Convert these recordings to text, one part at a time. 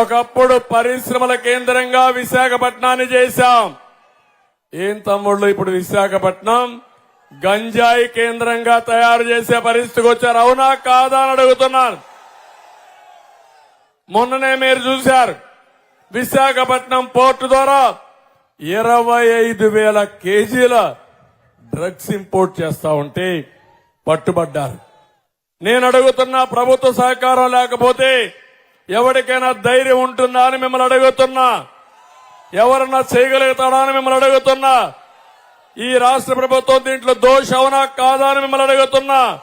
ఒకప్పుడు పరిశ్రమల కేంద్రంగా విశాఖపట్నాన్ని చేశాం. ఏం తమ్ముళ్ళు ఇప్పుడు విశాఖపట్నం? గంజాయి కేంద్రంగా తయారు చేసే పరిస్థితికి వచ్చారు. అవునా కాదా అని అడుగుతున్నాను. మొన్ననే మీరు చూశారు. విశాఖపట్నం పోర్టు ద్వారా ఇరవై ఐదు వేల కేజీల డ్రగ్స్ ఇంపోర్ట్ చేస్తా ఉంటే పట్టుబడ్డారు. నేను అడుగుతున్నా ప్రభుత్వ సహకారం లేకపోతే ఎవరికైనా ధైర్యం ఉంటుందా అని మిమ్మల్ని అడుగుతున్నా? ఎవరన్నా చేయగలుగుతాడా అని మిమ్మల్ని అడుగుతున్నా? ఈ రాష్ట్ర ప్రభుత్వం దీంట్లో దోష అవునా కాదా అని మిమ్మల్ని అడుగుతున్నా?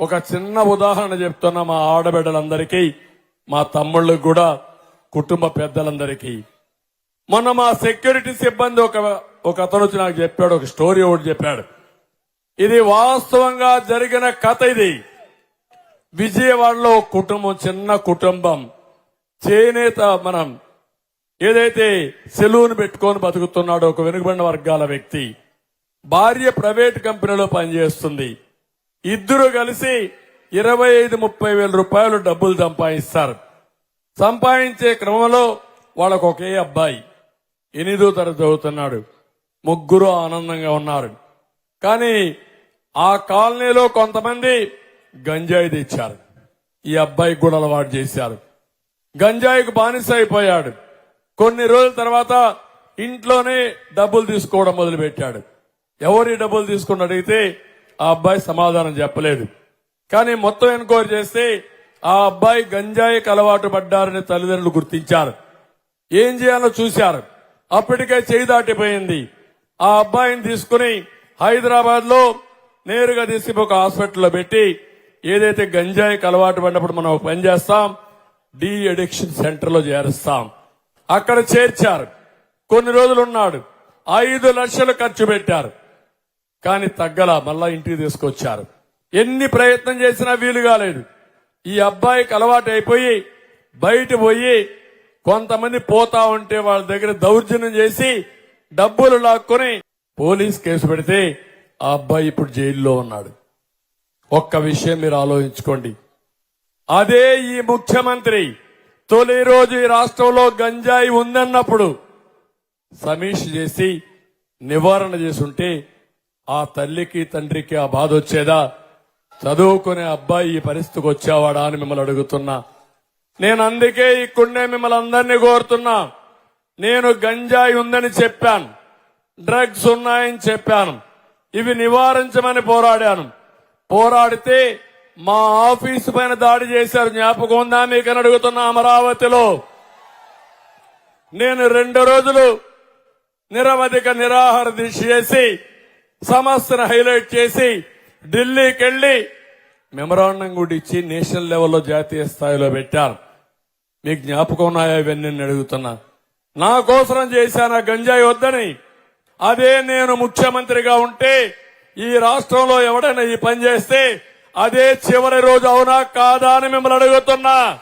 ఒక చిన్న ఉదాహరణ చెప్తున్నా మా ఆడబిడ్డలందరికీ మా తమ్ముళ్ళకు కూడా కుటుంబ పెద్దలందరికీ. మొన్న మా సెక్యూరిటీ సిబ్బంది ఒక ఒక అతను వచ్చి నాకు చెప్పాడు ఒక స్టోరీ ఒకటి చెప్పాడు. ఇది వాస్తవంగా జరిగిన కథ ఇది. విజయవాడలో కుటుంబం చిన్న కుటుంబం. చేనేత మనం ఏదైతే సెలూన్ పెట్టుకొని బతుకుతున్నాడో ఒక వెనుకబడిన వర్గాల వ్యక్తి. భార్య ప్రైవేట్ కంపెనీలో పనిచేస్తుంది. ఇద్దరు కలిసి ఇరవై ఐదు ముప్పై వేల రూపాయలు డబ్బులు సంపాదిస్తారు. సంపాదించే క్రమంలో వాళ్ళకు ఒకే అబ్బాయి. ఎనిమిదో తరగతి చదువుతున్నాడు. ముగ్గురు ఆనందంగా ఉన్నారు. కానీ ఆ కాలనీలో కొంతమంది గంజాయి తెచ్చారు. ఈ అబ్బాయి కూడా అలవాటు చేశారు. గంజాయికి బానిస అయిపోయాడు. కొన్ని రోజుల తర్వాత ఇంట్లోనే డబ్బులు తీసుకోవడం మొదలుపెట్టాడు. ఎవరి డబ్బులు తీసుకుని అడిగితే ఆ అబ్బాయి సమాధానం చెప్పలేదు. కానీ మొత్తం ఎన్క్వైరీ చేస్తే ఆ అబ్బాయి గంజాయికి అలవాటు పడ్డారని తల్లిదండ్రులు గుర్తించారు. ఏం చేయాలో చూశారు. అప్పటికే చేయి దాటిపోయింది. ఆ అబ్బాయిని తీసుకుని హైదరాబాద్లో నేరుగా తీసుకుని ఒక హాస్పిటల్లో పెట్టి ఏదైతే గంజాయికి అలవాటు పడినప్పుడు మనం ఒక పని చేస్తాం డీ అడిక్షన్ సెంటర్లో చేరుస్తాం. అక్కడ చేర్చారు. కొన్ని రోజులు ఉన్నాడు. ఐదు లక్షలు ఖర్చు పెట్టారు. కానీ తగ్గల మళ్ళా ఇంటికి తీసుకొచ్చారు. ఎన్ని ప్రయత్నం చేసినా వీలు కాలేదు. ఈ అబ్బాయికి అలవాటు అయిపోయి బయట పోయి కొంతమంది పోతా ఉంటే వాళ్ళ దగ్గర దౌర్జన్యం చేసి డబ్బులు లాక్కొని పోలీస్ కేసు పెడితే ఆ అబ్బాయి ఇప్పుడు జైల్లో ఉన్నాడు. ఒక్క విషయం మీరు ఆలోచించుకోండి. అదే ఈ ముఖ్యమంత్రి తొలి రోజు ఈ రాష్ట్రంలో గంజాయి ఉందన్నప్పుడు సమీక్ష చేసి నివారణ చేసుంటే ఆ తల్లికి తండ్రికి ఆ బాధ వచ్చేదా? చదువుకునే అబ్బాయి ఈ పరిస్థితికి వచ్చేవాడా అని మిమ్మల్ని అడుగుతున్నా. నేను అందుకే ఇక్కడనే మిమ్మల్ని అందరినీ కోరుతున్నా. నేను గంజాయి ఉందని చెప్పాను. డ్రగ్స్ ఉన్నాయని చెప్పాను. ఇవి నివారించమని పోరాడాను. పోరాడితే మా ఆఫీసు పైన దాడి చేశారు. జ్ఞాపకం ఉందా? మీకని అడుగుతున్నా అమరావతిలో. నేను రెండు రోజులు నిరవధిక నిరాహార దీక్ష చేసి సమస్యను హైలైట్ చేసి ఢిల్లీకి వెళ్ళి మెమరాండం కూడా ఇచ్చి నేషనల్ లెవెల్లో జాతీయ స్థాయిలో పెట్టారు. మీకు జ్ఞాపకం ఉన్నాయా? ఇవన్నీ నేను అడుగుతున్నా. నా కోసరం చేశాను? గంజాయి వద్దని. అదే నేను ముఖ్యమంత్రిగా ఉంటే ఈ రాష్ట్రంలో ఎవడైనా ఈ పని చేస్తే అదే చివరి రోజు అవునా కాదా అని మిమ్మల్ని అడుగుతున్నా.